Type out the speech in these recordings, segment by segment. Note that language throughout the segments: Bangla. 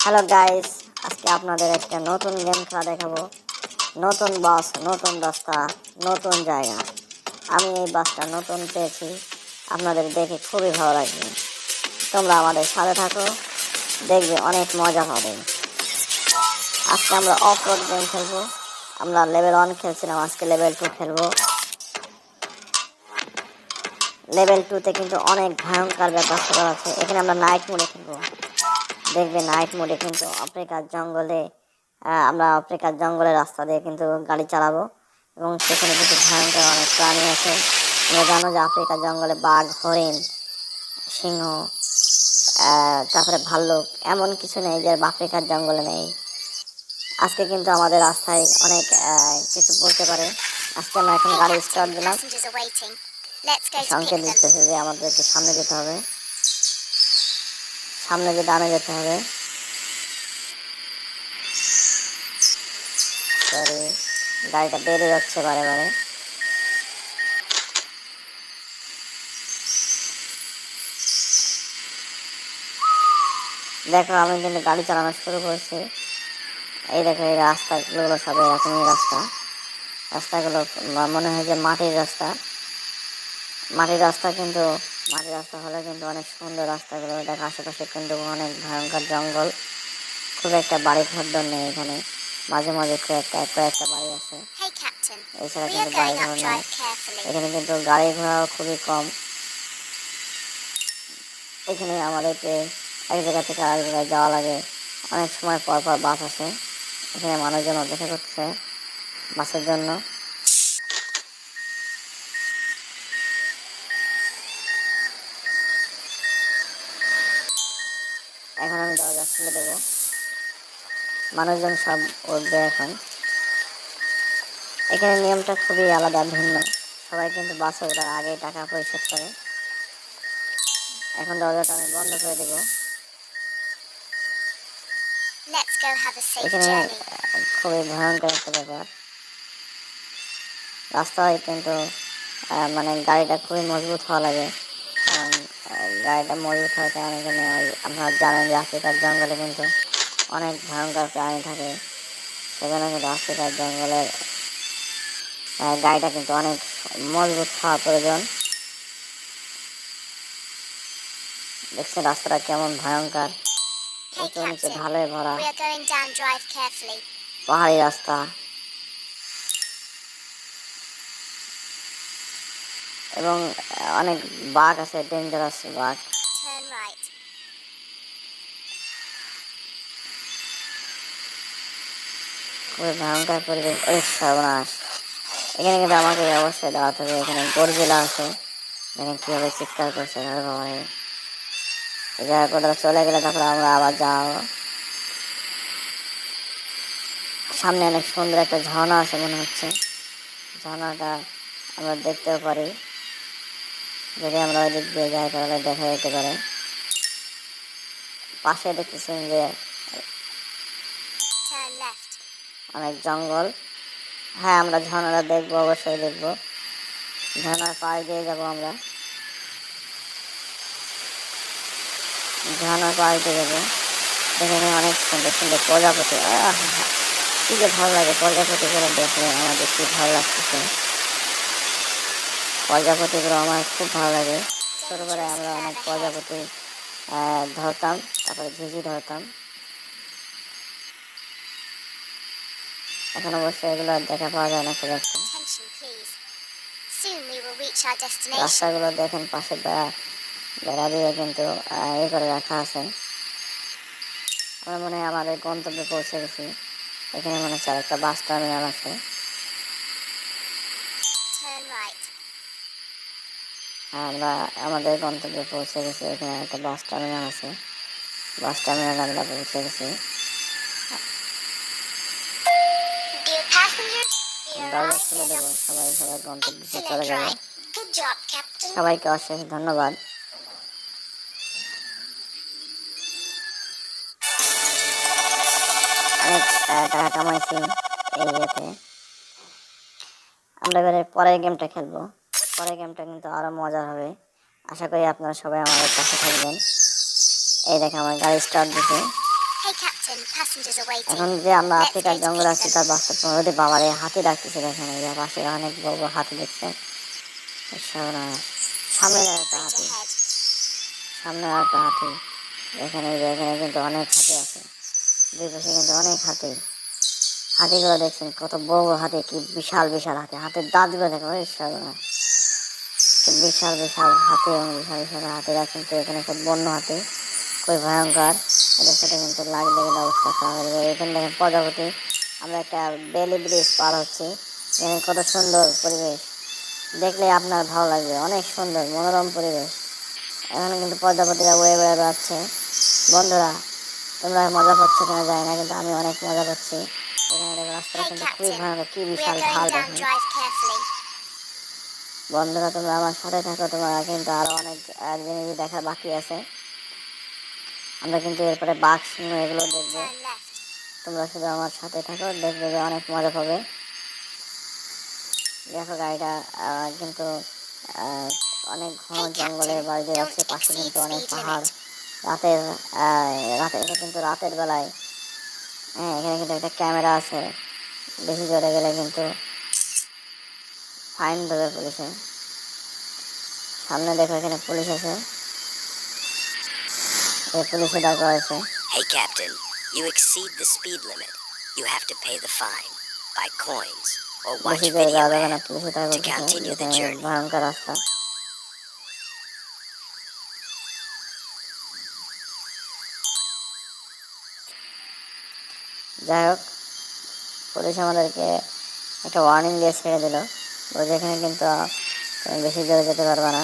হ্যালো গাইস আজকে আপনাদের একটা নতুন গেম খেলা দেখাবো। নতুন বাস নতুন রাস্তা, নতুন জায়গা। আমি এই বাসটা নতুন পেয়েছি। আপনাদের দেখে খুবই ভালো লাগবে। তোমরা আমাদের সাথে থাকো। দেখবে অনেক মজা হবে। আজকে আমরা অফ রোড গেম খেলব। আমরা লেভেল ওয়ান খেলছিলাম, আজকে লেভেল টু খেলব। লেভেল টুতে কিন্তু অনেক ভয়ঙ্কর ব্যাপার আছে এখানে আমরা নাইট মোডে খেলব। দেখবে নাইট মোডে কিন্তু আফ্রিকার জঙ্গলে আমরা আফ্রিকার জঙ্গলের রাস্তা দিয়ে কিন্তু গাড়ি চালাবো এবং সেখানে কিন্তু ভয়ঙ্কর অনেক প্রাণী আছে। তোমরা জানো যে আফ্রিকার জঙ্গলে বাঘ হরিণ সিংহ তারপরে ভাল্লুক এমন কিছু নেই যে আফ্রিকার জঙ্গলে নেই। আজকে কিন্তু আমাদের রাস্তায় অনেক কিছু বলতে পারে। আজকে আমরা এখন গাড়ি স্টার্ট দিলাম। সংকেত দিতেছে যে আমাদেরকে সামনে যেতে হবে। সামনে যে ডানে যেতে হবে। গাড়িটা বেড়ে যাচ্ছে বারে বারে। দেখো, আমি কিন্তু গাড়ি চালানো শুরু করেছি। এই দেখো, এই রাস্তাগুলো সব এরকমই রাস্তা। রাস্তাগুলো মনে হয় যে মাটির রাস্তা। মাটির রাস্তা কিন্তু মাটির রাস্তা হলে কিন্তু অনেক সুন্দর রাস্তাগুলো দেখো আশেপাশে কিন্তু অনেক ভয়ঙ্কর জঙ্গল। খুব একটা বাড়ি ঘর নেই এখানে। মাঝে মাঝে কয়েকটা কয়েকটা বাড়ি আছে। এছাড়া কিন্তু বাড়ি ঘর নেই। এখানে কিন্তু গাড়ি ঘোড়াও খুবই কম। এখানে আমাদেরকে এক জায়গা থেকে আরেক জায়গায় যাওয়া লাগে। অনেক সময় পর পর বাস আসে। এখানে মানুষজন অপেক্ষা করছে বাসের জন্য। দরজা খুলে দেবো। মানুষজন সব উঠবে এখন। এখানে নিয়মটা খুবই আলাদা ভিন্ন। সবাই কিন্তু বাসে ওঠার আগে টাকা পরিশোধ করে। এখন দরজাটা আমি বন্ধ করে দেবো। এখানে খুবই ভয়ঙ্কর একটা ব্যাপার। রাস্তায় কিন্তু মানে গাড়িটা খুবই মজবুত হওয়া লাগে। গাড়িটা মজবুত হওয়ার কারণে আপনারা জানেন যে আফ্রিকার জঙ্গলে কিন্তু অনেক ভয়ঙ্কর প্রাণী থাকে। সেখানে কিন্তু আফ্রিকার জঙ্গলের গাড়িটা কিন্তু অনেক মজবুত হওয়া প্রয়োজন। দেখছেন রাস্তাটা কেমন ভয়ঙ্কর। উঁচু নিচে ঢালে ভরা. পাহাড়ি রাস্তা। এবং অনেক বাঘ আছে ডেঞ্জারাস বাঘ। খুবই ভয়ঙ্কর পরিবেশ। ওই সর্বনাশ। এখানে কিন্তু আমাকে অবশ্যই দাঁড়াতে হবে। এখানে গরজেলা আছে। দেখেন কীভাবে চিৎকার করছে ঘরে ঘরে এই জায়গা কোথাও চলে গেলে তারপরে আমরা আবার যাব। সামনে অনেক সুন্দর একটা ঝর্ণা আছে মনে হচ্ছে। ঝর্ণাটা আমরা দেখতেও পারি। যদি আমরা ওই দিক দিয়ে যাই, তাহলে দেখা যেতে পারে। পাশে দেখতেছেন যে অনেক জঙ্গল। হ্যাঁ আমরা ঝর্ণাটা দেখব, অবশ্যই দেখব। ঝর্ণার পাড় দিয়ে যাব আমরা। ঝর্ণার পাড় দিয়ে যাব। এখানে অনেক সুন্দর সুন্দর প্রজাপতি। কি যে ভালো লাগে প্রজাপতি প্রজাপতিগুলো দেখলে। আমাদের কি ভালো লাগতেছে। প্রজাপতিগুলো আমার খুব ভালো লাগে। ছোটোবেলায় আমরা অনেক প্রজাপতি ধরতাম, তারপরে ঝিঝি ধরতাম। এখন অবশ্য এগুলো দেখা পাওয়া যায় না খুব একটা. রাস্তাগুলো দেখেন পাশে বেড়া বেড়া দিয়ে কিন্তু এ করে রাখা আছে। আমরা মনে হয় আমাদের গন্তব্যে পৌঁছে গেছি। এখানে মনে হচ্ছে একটা বাস টার্মিনাল আছে। আমরা আমাদের গন্তব্যে পৌঁছে গেছি। এখানে একটা বাস টার্মিনাল আছে। বাস টার্মিনাল আমরা পৌঁছে গেছি। সবাই সবাই গন্তব্যে চলে Captain. সবাইকে অশেষ ধন্যবাদ। অনেক টাকা কামাইছি এই ইয়েতে। আমরা এবারে পরের গেমটা খেলব। পরের গেমটা কিন্তু আরও মজার হবে। আশা করি আপনারা সবাই আমাদের পাশে থাকবেন। এই দেখে আমার গাড়ি স্টার্ট দিতে. এখন যে আমরা আফ্রিকার জঙ্গলে আছি তার বাস্তব ওদের বাবারে হাতি ডাকতেছে দেখেন এই পাশে অনেক বড় বড় হাতি দেখছেন। সামনে একটা হাতি. সামনে আর একটা হাতি। এখানে এই এখানে কিন্তু অনেক হাতি আছে। দুই পাশে কিন্তু অনেক হাতি। হাতিগুলো দেখছেন কত বড় বড় হাতি কি বিশাল বিশাল হাতি। হাতের দাঁতগুলো দেখো ওই সর্বনাশ। বিশাল বিশাল হাতি এবং বিশাল বিশাল হাতিরা কিন্তু এখানে খুব বন্য হাতি। খুবই ভয়ঙ্কর। এদের সাথে কিন্তু লাগলে অবস্থা খারাপ হয়ে যাবে। এখানে দেখেন প্রজাপতি। আমরা একটা বেলি ব্রিজ পার হচ্ছি। এখানে কত সুন্দর পরিবেশ। দেখলে আপনার ভালো লাগবে। অনেক সুন্দর, মনোরম পরিবেশ। এখানে কিন্তু প্রজাপতিরা উড়ে বেড়ে বেড়াচ্ছে। বন্ধুরা, তোমরা মজা পাচ্ছ কিনা যায় না, কিন্তু আমি অনেক মজা পাচ্ছি এখানে দেখো রাস্তাটা কিন্তু খুবই. ভয়ানক কি বিশাল ঢাল দেখেন. বন্ধুরা, তোমরা আমার সাথে থাকো, তোমরা কিন্তু আরও অনেক জিনিস দেখা বাকি আছে। আমরা কিন্তু এরপরে বাঘ সিংহ এগুলো দেখব। তোমরা শুধু আমার সাথে থাকো, দেখবে যে অনেক মজা পাবে দেখো গাড়িটা কিন্তু অনেক ঘন জঙ্গলের বাড়িতে যাচ্ছে, পাশে কিন্তু অনেক পাহাড়. রাতের রাতে, এটা কিন্তু রাতের বেলায়। হ্যাঁ এখানে কিন্তু একটা ক্যামেরা আছে। বেশি জোরে গেলে কিন্তু ফাইন দেবে পুলিশে সামনে দেখো এখানে পুলিশ আছে এই পুলিশে ডাকা হয়েছে Hey, Captain, you exceed the speed limit. You have to pay the fine by coins or watch video ad. to continue the journey. ভয়ঙ্কর রাস্তা যাই হোক পুলিশ আমাদেরকে একটা ওয়ার্নিং দিয়ে ছেড়ে দিল যেখানে কিন্তু বেশি জোরে যেতে পারবে না।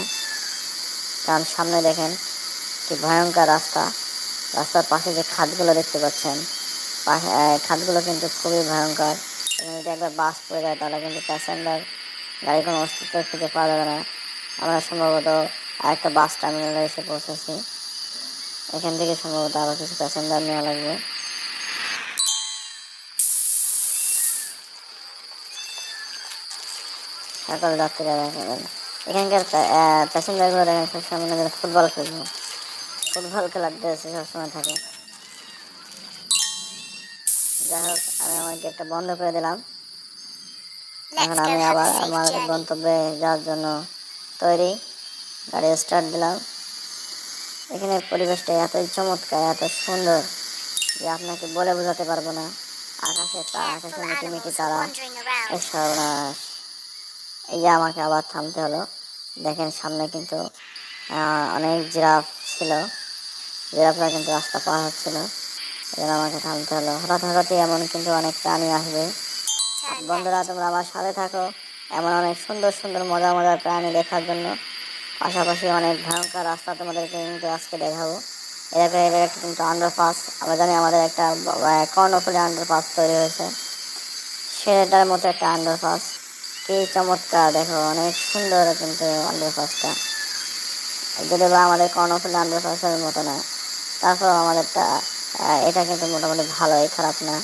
কারণ সামনে দেখেন কি ভয়ঙ্কর রাস্তা। রাস্তার পাশে যে খাদগুলো দেখতে পাচ্ছেন খাদগুলো কিন্তু খুবই ভয়ঙ্কর। এবং যদি একবার বাস পড়ে যায়, তাহলে কিন্তু প্যাসেঞ্জার গাড়ি কোনো অস্তিত্ব খুঁজে পাওয়া যাবে না। আমরা সম্ভবত আরেকটা বাস টার্মিনালে এসে পৌঁছেছি। এখান থেকে সম্ভবত আরও কিছু প্যাসেঞ্জার নেওয়া লাগবে। সকল যাত্রীরা দেখেন এখানকার প্যাসেঞ্জারগুলো দেখেন সবসময় ফুটবল খেলব ফুটবল খেলার ড্রেসে সবসময় থাকে। যাই হোক, আমি আমার গেটটা বন্ধ করে দিলাম। এখন আমি আবার আমার গন্তব্যে যাওয়ার জন্য তৈরি। গাড়ি স্টার্ট দিলাম। এখানে পরিবেশটা এতই চমৎকার, এত সুন্দর যে আপনাকে বলে বোঝাতে পারব না। আকাশে তা আকাশে মিটি মিটি তারা। সর্বনাশ। এই যে আমাকে আবার থামতে হলো। দেখেন সামনে কিন্তু অনেক জিরাফ ছিল। জিরাফরা কিন্তু রাস্তা পার হচ্ছিল। এজন্য আমাকে থামতে হলো। হঠাৎ হঠাৎই এমন কিন্তু অনেক প্রাণী আসবে। বন্ধুরা, তোমরা আমার সাথে থাকো। এমন অনেক সুন্দর সুন্দর মজার মজার প্রাণী দেখার জন্য। পাশাপাশি অনেক ভয়ঙ্কর রাস্তা তোমাদেরকে কিন্তু আজকে দেখাবো। এরকম এর একটা কিন্তু আন্ডারপাস আমরা জানি আমাদের একটা কর্ণফুলী আন্ডারপাস তৈরি হয়েছে। সেটার মতো একটা আন্ডারপাস কি চমৎকার, দেখো, অনেক সুন্দর কিন্তু আন্ডারপাসটা যদি বা আমাদের কর্ণফুলী আন্ডারপাসের মতো না, তারপর আমাদেরটা এটা কিন্তু মোটামুটি ভালোই, খারাপ না।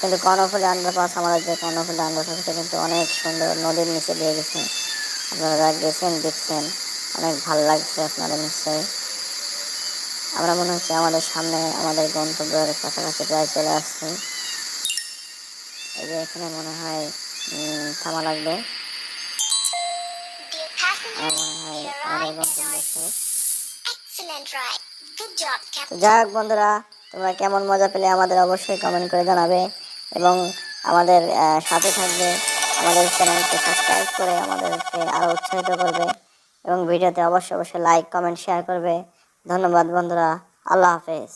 কিন্তু কর্ণফুলী আন্ডারপাস আমাদের যে কর্ণফুলী আন্ডারপাস এটা কিন্তু অনেক সুন্দর, নদীর নিচে দিয়ে গেছে। আপনারা গেছেন, দেখছেন, অনেক ভালো লাগছে আপনাদের নিশ্চয়ই। আমরা মনে হচ্ছে আমাদের সামনে আমাদের গন্তব্যের কাছাকাছি প্রায় চলে আসছি। এই যে এখানে মনে হয় থামা লাগবে হোক বন্ধুরা তোমরা কেমন মজা পেলে আমাদের অবশ্যই কমেন্ট করে জানাবে এবং আমাদের সাথে থাকবে আমাদের চ্যানেলকে সাবস্ক্রাইব করে আমাদেরকে আরও উৎসাহিত করবে এবং ভিডিওতে অবশ্যই অবশ্যই লাইক কমেন্ট শেয়ার করবে। ধন্যবাদ বন্ধুরা আল্লাহ হাফেজ।